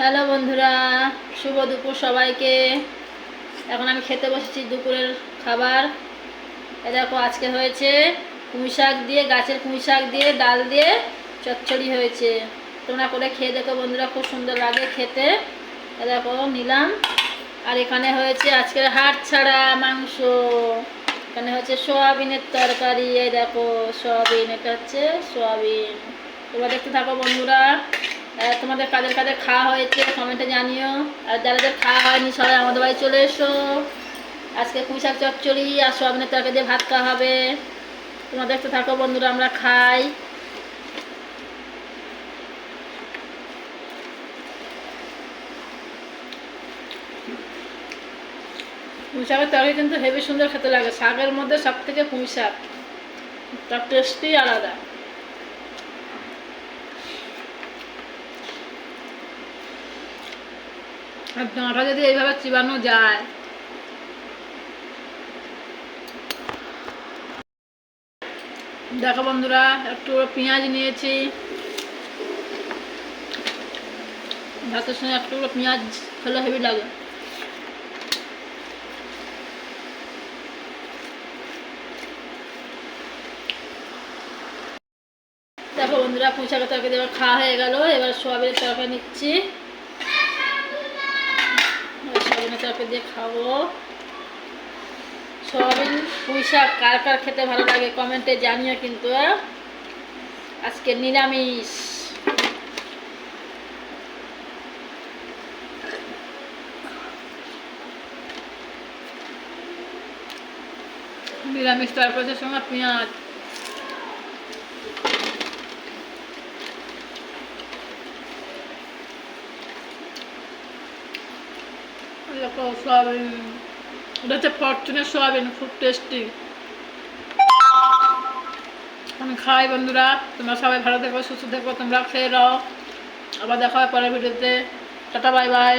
Hello বন্ধুরা, শুভ দুপুর সবাইকে। এখন আমি খেতে বসেছি দুপুরের খাবার। এ দেখো, আজকে হয়েছে পুঁই শাক দিয়ে, গাছের পুঁই শাক দিয়ে, ডাল দিয়ে চচ্চড়ি হয়েছে। তোমরা করে খেয়ে দেখো বন্ধুরা, খুব সুন্দর লাগে খেতে। এ দেখো, নিলাম। আর এখানে হয়েছে আজকের হাট ছাড়া মাংস। এখানে হচ্ছে সোয়াবিনের তরকারি। এই দেখো, সোয়াবিন, এটা হচ্ছে সোয়াবিন। তোমরা দেখতে থাকো বন্ধুরা। তোমাদের কাদের কাদের খাওয়া হয়েছে কমেন্টে জানিও। আর যারা যাদের খাওয়া হয়নি, সবাই আমাদের বাড়ি চলে এসো। আজকে পুঁই শাক চচ্চড়ি আর সোয়াবিনের তরকারি দিয়ে ভাত খাওয়া হবে। তোমরা দেখতে থাকো বন্ধুরা, আমরা খাই। পুঁই শাকের তরকারি কিন্তু হেভি সুন্দর খেতে লাগে। শাকের মধ্যে সব থেকে পুঁই শাক তার টেস্টই আলাদা। ডাঁটা যদি এইভাবে চিবানো যায়। দেখো বন্ধুরা, একটু পেঁয়াজ নিয়েছি। ভাতের সঙ্গে একটু পেঁয়াজ খেলে হেভি লাগে। দেখো বন্ধুরা পুঁচাকে তরকারি এবার খাওয়া হয়ে গেল, এবার সোয়াবিনের তরকারি নিচ্ছি। তরকারি দিয়ে খাব। সোয়াবিন, পুঁই শাক কার কার খেতে ভালো লাগে কমেন্টে জানিও কিন্তু। আজকে নিরামিষ। নিরামিষ তরকারির সঙ্গে পেঁয়াজ। দেখো সোয়াবিন ওটা হচ্ছে ফরচুনের সোয়াবিন, খুব টেস্টি আমি খাই বন্ধুরা, তোমরা সবাই ভালো থেকো, সুস্থ থেকো, তোমরা খেয়ে রাও আবার দেখা হয় পরের ভিডিওতে। Tata, bye bye.